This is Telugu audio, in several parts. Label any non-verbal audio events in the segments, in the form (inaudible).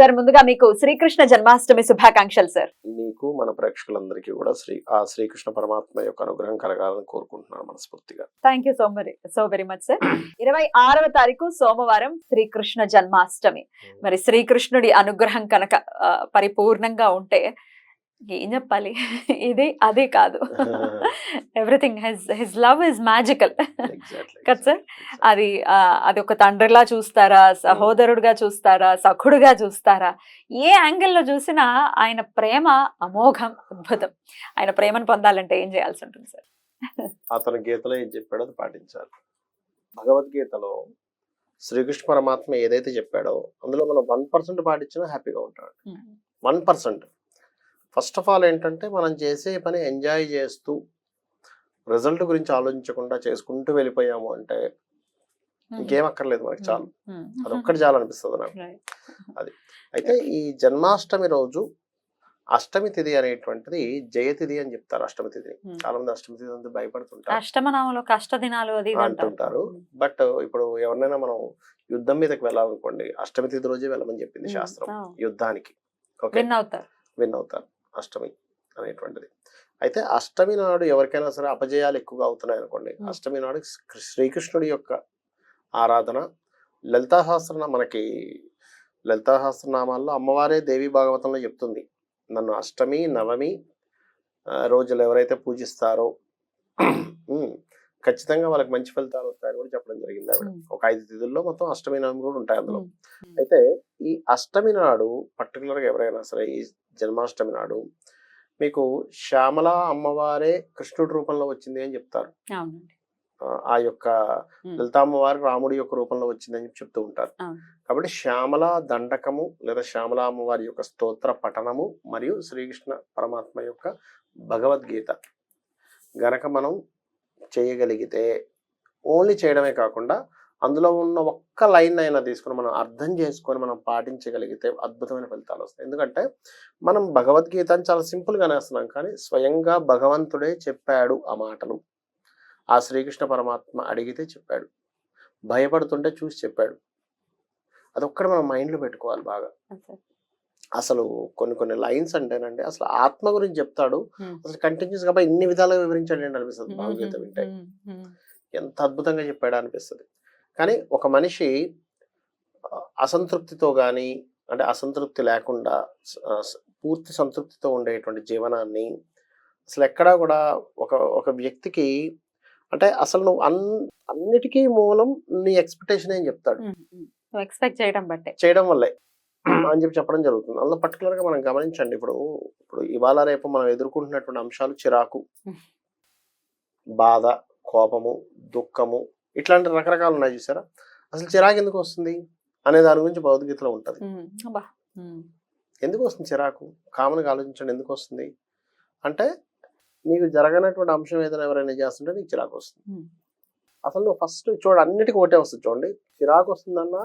సార్ ముందుగా మీకు శ్రీకృష్ణ జన్మాష్టమి శుభాకాంక్షలు సార్. నీకు మన ప్రేక్షకులందరికీ కూడా శ్రీ ఆ శ్రీకృష్ణ పరమాత్మ యొక్క అనుగ్రహం కలగాలని కోరుకుంటున్నాను మనస్ఫూర్తిగా. థ్యాంక్ యూ సో మరీ సో వెరీ మచ్ సార్ ఇరవై ఆరవ తారీఖు సోమవారం శ్రీకృష్ణ జన్మాష్టమి. మరి శ్రీకృష్ణుడి అనుగ్రహం కనుక పరిపూర్ణంగా ఉంటే ఏం చెప్పాలి? ఇది అది కాదు. Everything his his love is magical కదా సార్. అది అది ఒక తండ్రిలా చూస్తారా? సహోదరుడుగా చూస్తారా? సఖుడుగా చూస్తారా? ఏ యాంగిల్లో చూసినా ఆయన ప్రేమ అమోఘం అద్భుతం. ఆయన ప్రేమను పొందాలంటే ఏం చేయాల్సి ఉంటుంది సార్? అతను గీతలో ఏం చెప్పాడో అది పాటించాలి. భగవద్గీతలో శ్రీకృష్ణ పరమాత్మ ఏదైతే చెప్పాడో అందులో మనం వన్ పర్సెంట్ పాటించినా హ్యాపీగా ఉంటాడు. One percent. First of all ఏంటంటే మనం చేసే పని ఎంజాయ్ చేస్తూ రిజల్ట్ గురించి ఆలోచించకుండా చేసుకుంటూ వెళ్ళిపోయాము అంటే ఇంకేం అక్కర్లేదు మనకి చాలు. అదొక్కటి చాలు అనిపిస్తుంది నాకు. (laughs) Right. అయితే (laughs) ఈ జన్మాష్టమి రోజు అష్టమి తిథి అనేటువంటిది జయతిథి అని చెప్తారు అష్టమి తిథి. చాలా మంది అష్టమి తిథి అంతా భయపడుతుంటారు. అష్టమనామలో కష్ట దినాలు అది. అంటుంటారు. బట్ ఇప్పుడు ఎవరినైనా మనం యుద్ధం మీదకి వెళ్ళాలనుకోండి అష్టమి తిథి రోజే వెళ్ళమని చెప్పింది శాస్త్రం యుద్ధానికి. ఓకే? విన్ అవుతారు. విన్ అవుతారు. అష్టమి అనేటువంటిది. అయితే అష్టమి నాడు ఎవరికైనా సరే అపజయాలు ఎక్కువగా అవుతున్నాయి అనుకోండి. అష్టమి నాడు శ్రీ- శ్రీకృష్ణుడి యొక్క ఆరాధన లలితా సహస్రన మనకి లలితా సహస్రనామాల్లో అమ్మవారే దేవి భాగవతంలో చెప్తుంది. నన్ను అష్టమి నవమి రోజులు ఎవరైతే పూజిస్తారో (clears throat) ఖచ్చితంగా వాళ్ళకి మంచి ఫలితాలు వస్తాయని కూడా చెప్పడం జరిగింది ఆవిడ. ఒక ఐదు తిథుల్లో మొత్తం అష్టమి నవమి కూడా ఉంటాయి అందులో. అయితే ఈ అష్టమి నాడు పర్టికులర్గా ఎవరైనా సరే ఈ జన్మాష్టమి నాడు మీకు శ్యామల అమ్మవారే కృష్ణుడి రూపంలో వచ్చింది అని చెప్తారు. ఆ, యొక్క లలితామ్మవారి రాముడి యొక్క రూపంలో వచ్చింది అని చెప్పి చెప్తూ ఉంటారు. కాబట్టి శ్యామల దండకము లేదా శ్యామల అమ్మవారి యొక్క స్తోత్ర పఠనము మరియు శ్రీకృష్ణ పరమాత్మ యొక్క భగవద్గీత గనక మనం చేయగలిగితే ఓన్లీ చేయడమే కాకుండా అందులో ఉన్న ఒక్క లైన్ అయినా తీసుకుని మనం అర్థం చేసుకొని మనం పాటించగలిగితే అద్భుతమైన ఫలితాలు వస్తాయి. ఎందుకంటే మనం భగవద్గీత అని చాలా సింపుల్గానే వేస్తున్నాం కానీ స్వయంగా భగవంతుడే చెప్పాడు ఆ మాటలు. ఆ శ్రీకృష్ణ పరమాత్మ అడిగితే చెప్పాడు. భయపడుతుంటే చూసి చెప్పాడు. అదొక్కడ మనం మైండ్లో పెట్టుకోవాలి బాగా. అసలు. కొన్ని కొన్ని లైన్స్ అంటేనండి అసలు ఆత్మ గురించి చెప్తాడు అసలు కంటిన్యూస్గా ఇన్ని విధాలుగా వివరించాడు అనిపిస్తుంది. భాగవత వింటే. ఎంత అద్భుతంగా చెప్పాడు అనిపిస్తుంది కానీ ఒక మనిషి అసంతృప్తితో కానీ అంటే అసంతృప్తి లేకుండా పూర్తి సంతృప్తితో ఉండేటువంటి జీవనాన్ని అసలు ఎక్కడా కూడా ఒక ఒక వ్యక్తికి అంటే అసలు నువ్వు అన్ అన్నిటికీ మూలం నీ ఎక్స్పెక్టేషన్ ఏం చెప్తాడు. ఎక్స్పెక్ట్ చేయడం బట్టే. చేయడం వల్లే. అని చెప్పి చెప్పడం జరుగుతుంది. అందులో particular గా మనం గమనించండి ఇప్పుడు ఇప్పుడు ఇవాళ రేపు మనం ఎదుర్కొంటున్నటువంటి అంశాలు చిరాకు. బాధ కోపము దుఃఖము ఇట్లాంటి రకరకాలు ఉన్నాయి చూసారా? అసలు చిరాకు ఎందుకు వస్తుంది? అనే దాని గురించి భగవద్గీతలో ఉంటది. ఎందుకు వస్తుంది చిరాకు? కామన్గా ఆలోచించండి ఎందుకు వస్తుంది? అంటే నీకు జరగనటువంటి అంశం ఏదైనా ఎవరైనా చేస్తుంటే నీకు చిరాకు వస్తుంది. అసలు నువ్వు ఫస్ట్ చూడండి అన్నిటికీ ఒకటే వస్తుంది చూడండి. చిరాకు వస్తుందన్నా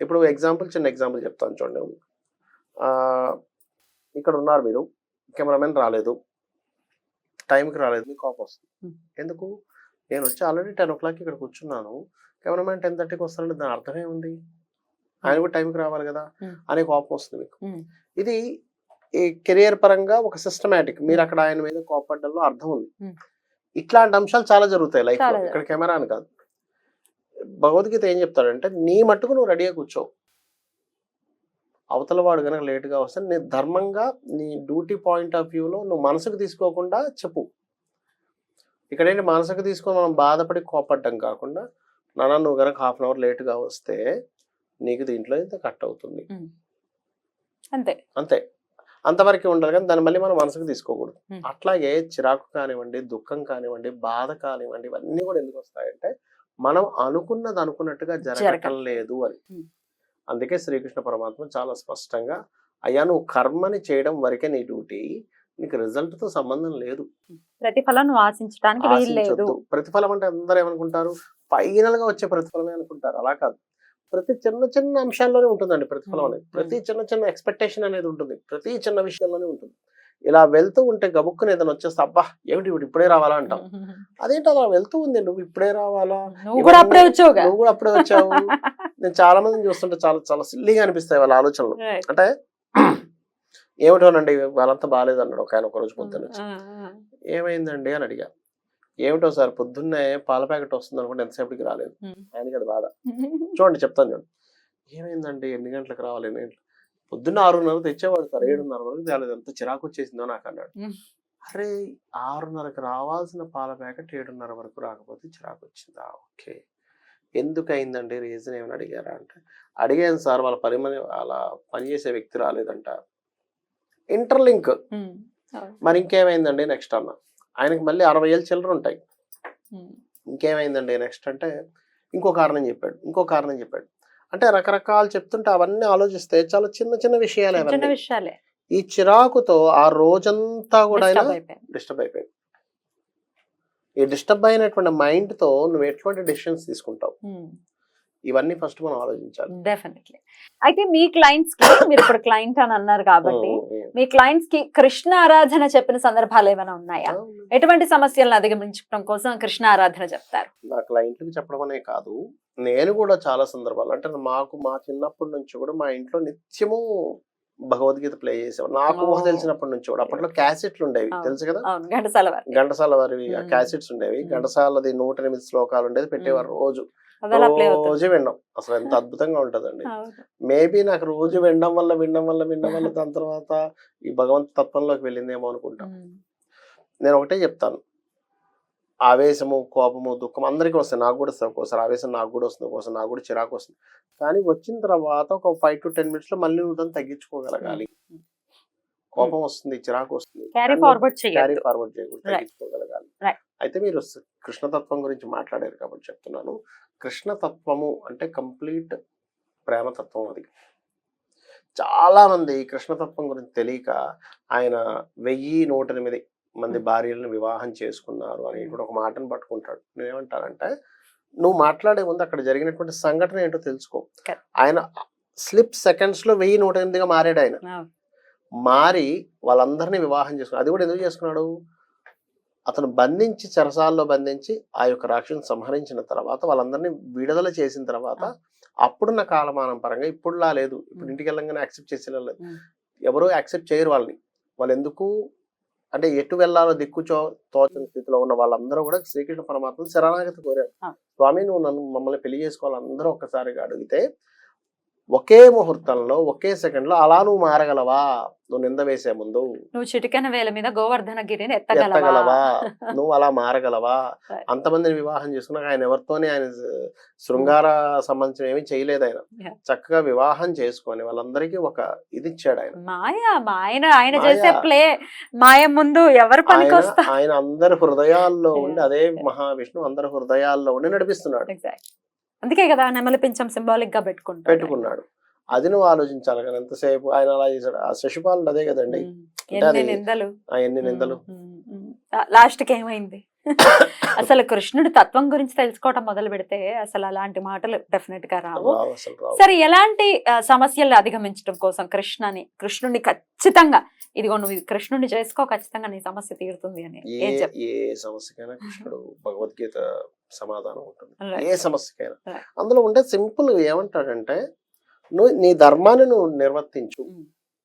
ఇప్పుడు ఎగ్జాంపుల్ చిన్న ఎగ్జాంపుల్ చెప్తాను చూడండి. ఇక్కడ ఉన్నారు మీరు. కెమెరామెన్ రాలేదు. టైంకి రాలేదు. మీకు కోపం వస్తుంది. ఎందుకు? నేను వచ్చి ఆల్రెడీ టెన్ ఓ క్లాక్ ఇక్కడ కూర్చున్నాను. కెమెరామెన్ టెన్ థర్టీకి వస్తానంటే దాని అర్థం ఏముంది? ఆయన కూడా టైంకి రావాలి కదా. అనే కోపం వస్తుంది మీకు. ఇది ఈ కెరియర్ పరంగా ఒక సిస్టమేటిక్ మీరు అక్కడ ఆయన మీద కోపడ్డంలో అర్థం ఉంది. ఇట్లాంటి అంశాలు చాలా జరుగుతాయి లైఫ్ ఇక్కడ కెమెరా అని కాదు. భగవద్గీత ఏం చెప్తాడంటే నీ మట్టుకు నువ్వు రెడీగా కూర్చో అవతల వాడు కనుక లేటుగా వస్తే నీ ధర్మంగా నీ డ్యూటీ పాయింట్ ఆఫ్ వ్యూలో నువ్వు మనసుకు తీసుకోకుండా చెప్పు. ఇక్కడ ఏంటి మనసుకు తీసుకొని మనం బాధపడి కోపడ్డం కాకుండా నాన్న నువ్వు కనుక హాఫ్ అన్ అవర్ లేటుగా వస్తే నీకు దీంట్లో ఇంత కట్ అవుతుంది. అంతే అంతే అంతవరకు ఉండాలి కానీ దాన్ని మళ్ళీ మనం మనసుకు తీసుకోకూడదు. అట్లాగే చిరాకు కానివ్వండి దుఃఖం కానివ్వండి బాధ కానివ్వండి ఇవన్నీ కూడా ఎందుకు వస్తాయంటే మనం అనుకున్నది అనుకున్నట్టుగా జరగటం. లేదు అని. అందుకే శ్రీకృష్ణ పరమాత్మ చాలా స్పష్టంగా అయ్యా నువ్వు కర్మని చేయడం వరకే నీ డ్యూటీ నీకు రిజల్ట్తో సంబంధం లేదు. ప్రతిఫలం ఆశించడానికి లేదు. ప్రతిఫలం అంటే అందరూ ఏమనుకుంటారు? ఫైనల్గా వచ్చే ప్రతిఫలమే అనుకుంటారు. అలా కాదు. ప్రతి చిన్న చిన్న అంశాల్లోనే ఉంటుందండి ప్రతిఫలం. అనేది. ప్రతి చిన్న చిన్న ఎక్స్పెక్టేషన్ అనేది ఉంటుంది. ప్రతి చిన్న విషయంలోనే ఉంటుంది. ఇలా వెళ్తూ ఉంటే గబుక్కుని ఏదైనా వచ్చేస్తే అబ్బా! ఏమిటి ఇప్పుడు ఇప్పుడే రావాలా అంటాం. (laughs) అదేంటి అలా వెళ్తూ ఉంది? నువ్వు ఇప్పుడే రావాలా? నువ్వు కూడా అప్పుడే వచ్చావుగా. నువ్వు కూడా అప్పుడే వచ్చావు. (laughs) నేను చాలా మందిని చూస్తుంటే చాలా చాలా సిల్లీగా అనిపిస్తాయి వాళ్ళ ఆలోచనలు. అంటే ఏమిటోనండి వాళ్ళంతా బాగాలేదు అన్నాడు ఒక ఆయన ఒక రోజు పొద్దున్న వచ్చి. ఆ, ఆ. ఏమైందండి అని అడిగా. ఏమిటో సార్ పొద్దున్నే పాల ప్యాకెట్ వస్తుంది అనుకుంటే ఎంతసేపటికి రాలేదు. ఆయనకి అది బాధ. (laughs) చూడండి చెప్తాను చూడండి. ఏమైందండి? ఎన్ని గంటలకు రావాలి? ఎన్ని గంటలకు? పొద్దున్న ఆరున్నర తెచ్చేవాడు సార్. ఏడున్నర వరకు తేలేదు. ఎంత చిరాకు వచ్చేసిందో నాకు అన్నాడు. అరే ఆరున్నరకు రావాల్సిన పాల ప్యాకెట్ ఏడున్నర వరకు రాకపోతే చిరాకు వచ్చిందా? ఓకే. ఎందుకు అయిందండి రీజన్ ఏమైనా అడిగారా అంటే. అడిగాను సార్. వాళ్ళ పని వాళ్ళ పనిచేసే వ్యక్తి రాలేదంట. ఇంటర్లింక్. మరి ఇంకేమైందండి నెక్స్ట్ అన్న? ఆయనకి మళ్ళీ అరవై ఏళ్ళు చిల్లర ఉంటాయి. ఇంకేమైందండి నెక్స్ట్ అంటే ఇంకో కారణం చెప్పాడు ఇంకో కారణం చెప్పాడు. అంటే రకరకాలు చెప్తుంటే అవన్నీ ఆలోచిస్తే చాలా చిన్న చిన్న విషయాలు చిన్న విషయాలే. ఈ చిరాకుతో ఆ రోజంతా కూడా ఆయన. డిస్టర్బ్ అయిపోయాడు. ఈ డిస్టర్బ్ అయినటువంటి mind తో నువ్వు ఎటువంటి డెసిషన్స్ తీసుకుంటావు. ఇవన్నీ ఫస్ట్ మనం ఆలోచించాలి. డెఫినెట్లీ. అయితే మీ క్లయింట్స్కి మీరు ఇప్పుడు క్లయింట్ అని అన్నారు కాబట్టి మీ క్లయింట్స్కి కృష్ణ ఆరాధన చెప్పిన సందర్భాలు ఏమైనా ఉన్నాయా? ఎటువంటి సమస్యలను అధిగమించడం కోసం కృష్ణ ఆరాధన చెప్తారు? నా క్లయింట్లకు చెప్పడం అనే కాదు. నేను కూడా చాలా సందర్భాలు అంటే మాకు మా చిన్నప్పటి నుంచి కూడా మా ఇంట్లో నిత్యము భగవద్గీత ప్లే చేసేవారు. నాకు ఊహ. తెలిసినప్పటి నుంచి కూడా. అప్పట్లో క్యాసెట్లు ఉండేవి. తెలుసు కదా? ఘంటసాల వారి ఘంటసాల వారివి మ్మ్. క్యాసెట్స్ ఉండేవి. ఘంటసాలది నూట ఎనిమిది శ్లోకాలు ఉండేది పెట్టేవారు. రోజు. రోజు విన్నాం అసలు ఎంత (laughs) అద్భుతంగా ఉంటదండి. మేబీ నాకు రోజు వినడం వల్ల వినడం వల్ల వినడం వల్ల దాని తర్వాత ఈ భగవంతు తత్వంలోకి వెళ్ళిందేమో అనుకుంటాం. నేను ఒకటే చెప్తాను. ఆవేశము కోపము దుఃఖం అందరికీ వస్తాయి. నాకు కూడా వస్తాయి ఒక్కోసారి. ఆవేశం నాకు కూడా వస్తుంది ఒక్కోసారి నాకు కూడా చిరాకు వస్తుంది. కానీ వచ్చిన తర్వాత ఒక ఫైవ్ టు టెన్ మినిట్స్లో మళ్ళీ నువ్వు దాన్ని తగ్గించుకోగలగాలి. కోపం వస్తుంది చిరాకు వస్తుంది. క్యారీ ఫార్వర్డ్ క్యారీ చేయాలి ఫార్వర్డ్ చేయకూడదు. తగ్గించుకోగలగాలి. అయితే మీరు కృష్ణతత్వం గురించి మాట్లాడారు కాబట్టి చెప్తున్నాను. కృష్ణతత్వము అంటే కంప్లీట్ ప్రేమతత్వం అది. చాలా మంది కృష్ణతత్వం గురించి తెలియక ఆయన వెయ్యి నూట ఎనిమిది మంది. భార్యలను వివాహం చేసుకున్నారు అని కూడా ఒక మాటను పట్టుకుంటాడు. నేనేమంటానంటే నువ్వు మాట్లాడే ముందు అక్కడ జరిగినటువంటి సంఘటన ఏంటో తెలుసుకో. ఆయన స్లిప్ సెకండ్స్లో వెయ్యి నూట ఎనిమిదిగా మారాడు ఆయన. మారి వాళ్ళందరినీ వివాహం చేసుకున్నాడు. అది కూడా ఎందుకు చేసుకున్నాడు? అతను బంధించి చెరసాల్లో బంధించి ఆ యొక్క రాక్షసుని సంహరించిన తర్వాత వాళ్ళందరినీ విడుదల చేసిన తర్వాత అప్పుడున్న కాలమానం పరంగా ఇప్పుడులా లేదు. ఇప్పుడు. ఇంటికి వెళ్ళంగానే యాక్సెప్ట్ చేసే లేదు. Mm. ఎవరు యాక్సెప్ట్ చేయరు వాళ్ళని. వాళ్ళు ఎందుకు అంటే ఎటు వెళ్ళాలో దిక్కు చో తోచని స్థితిలో ఉన్న వాళ్ళందరూ కూడా శ్రీకృష్ణ పరమాత్మ శరణాగతి కోరారు. స్వామి నువ్వు నన్ను మమ్మల్ని పెళ్ళి చేసుకోవాలి అందరూ ఒక్కసారిగా అడిగితే ఒకే ముహూర్తంలో ఒకే సెకండ్లో అలా నువ్వు మారగలవా? నువ్వు నింద వేసే ముందు. నువ్వు చిటికెన వేల మీద గోవర్ధన గిరిని ఎత్తగలవా? (laughs) నువ్వు అలా మారగలవా. అంతమందిని వివాహం చేసుకున్నాక ఆయన ఎవరితోనే ఆయన శృంగార సంబంధించిన ఏమీ చేయలేదు ఆయన. చక్కగా వివాహం చేసుకొని వాళ్ళందరికీ ఒక ఇది ఇచ్చాడు ఆయన. మాయ ఆయన ఆయన మాయ. చేసే ప్లే మాయ ముందు ఎవరు ఆయన అందరి హృదయాల్లో ఉండి. అదే మహావిష్ణు అందరి హృదయాల్లో ఉండి నడిపిస్తున్నాడు. ఎగ్జాక్ట్ అందుకే కదా నెమలి పింఛం సింబాలిక్గా పెట్టుకుంటాడు పెట్టుకున్నాడు. అది నువ్వు ఆలోచించాలి కానీ ఎంతసేపు ఆయన అలా చేశాడు. ఆ శశిపాలుడు అదే కదండి. నిందలు? ఎన్ని నిందలు? లాస్ట్కి ఏమైంది? అసలు కృష్ణుడి తత్వం గురించి తెలుసుకోవటం మొదలు పెడితే అసలు అలాంటి మాటలు డెఫినెట్గా రావు. సరే ఎలాంటి సమస్యలు అధిగమించడం కోసం కృష్ణని కృష్ణుడిని ఖచ్చితంగా ఇదిగో నువ్వు కృష్ణుడిని చేసుకో ఖచ్చితంగా నీ సమస్య తీరుతుంది అని. ఏ సమస్యకైనా కృష్ణుడు భగవద్గీత సమాధానం ఉంటుంది. ఏ సమస్యకైనా. అందులో ఉంటే సింపుల్ ఏమంటాడంటే నువ్వు నీ ధర్మాన్ని నువ్వు నిర్వర్తించు.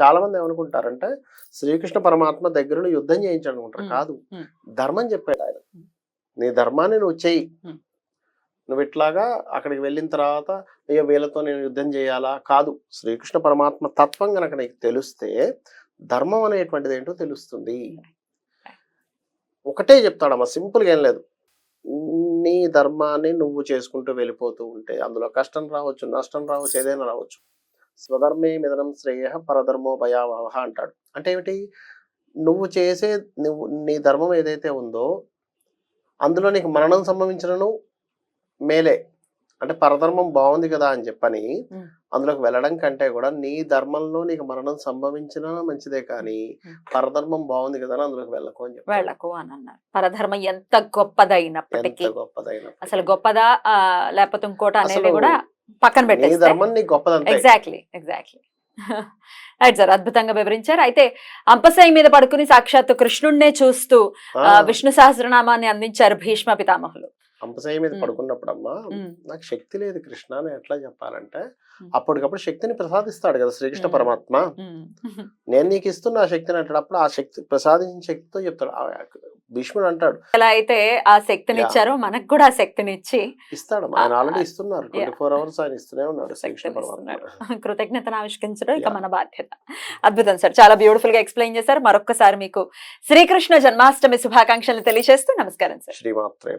చాలా మంది ఏమనుకుంటారంటే శ్రీకృష్ణ పరమాత్మ దగ్గర యుద్ధం చేయించాడు అనుకుంటారు. కాదు. ధర్మం చెప్పాడు ఆయన. నీ ధర్మాన్ని నువ్వు చెయ్యి. నువ్వు ఇట్లాగా అక్కడికి వెళ్ళిన తర్వాత అయ్యో వీళ్ళతో నేను యుద్ధం చేయాలా? కాదు. శ్రీకృష్ణ పరమాత్మ తత్వం కనుక నీకు తెలిస్తే ధర్మం అనేటువంటిది ఏంటో తెలుస్తుంది. ఒకటే చెప్తాడమ్మా. సింపుల్గా ఏం లేదు. నీ ధర్మాన్ని నువ్వు చేసుకుంటూ వెళ్ళిపోతూ ఉంటే అందులో కష్టం రావచ్చు నష్టం రావచ్చు ఏదైనా రావచ్చు. స్వధర్మే మిదనం శ్రేయ పరధర్మో భయావహ అంటాడు. అంటే ఏమిటి? నువ్వు చేసే నువ్వు నీ ధర్మం ఏదైతే ఉందో అందులో నీకు మరణం సంభవించినను మేలే. అంటే పరధర్మం బాగుంది కదా అని చెప్పని. అందులోకి వెళ్ళడం కంటే కూడా నీ ధర్మంలో నీకు మరణం సంభవించినా మంచిదే కానీ. పరధర్మం బాగుంది కదా అని అందులోకి వెళ్ళకు అని చెప్పి వెళ్ళకు అని అన్నారు. పరధర్మం ఎంత గొప్పదైనప్పటికీ. గొప్పదైన అసలు గొప్పదా లేకపోతే ఇంకోట అనేది కూడా పక్కన గొప్పదంతే. ఎగ్జాక్ట్లీ ఎగ్జాక్ట్లీ (laughs) రైట్ సార్ అద్భుతంగా వివరించారు. అయితే అంపసాయి మీద పడుకుని సాక్షాత్తు కృష్ణుణ్ణే చూస్తూ విష్ణు సహస్రనామాన్ని అందించారు భీష్మ పితామహులు. అంపశయ్య మీద. పడుకున్నప్పుడు అమ్మా నాకు శక్తి లేదు కృష్ణ అని ఎట్లా చెప్పాలంటే. అప్పటికప్పుడు శక్తిని ప్రసాదిస్తాడు కదా శ్రీకృష్ణ. పరమాత్మ. నేను నీకు ఇస్తున్న ఆ శక్తిని అంటాడప్పుడు ఆ శక్తి ప్రసాదించిన శక్తితో చెప్తాడు. ఆ భీష్ముడు అంటాడు. ఎలా అయితే ఆ శక్తిని. ఇచ్చారో మనకు కూడా ఆ శక్తిని ఇచ్చి ఇస్తాడు ఆయన ఆల్రెడీ ఇస్తున్నారు. ట్వంటీ ఫోర్ అవర్స్ ఆయన ఇస్తూనే ఉన్నాడు. కృతజ్ఞతను ఆవిష్కరించడం ఇక. మన బాధ్యత. అద్భుతం సార్. చాలా బ్యూటిఫుల్గా ఎక్స్ప్లెయిన్ చేశారు. మరొక్కసారి మీకు శ్రీకృష్ణ జన్మాష్టమి శుభాకాంక్షలు తెలియజేస్తూ నమస్కారం సార్. శ్రీమాత్రే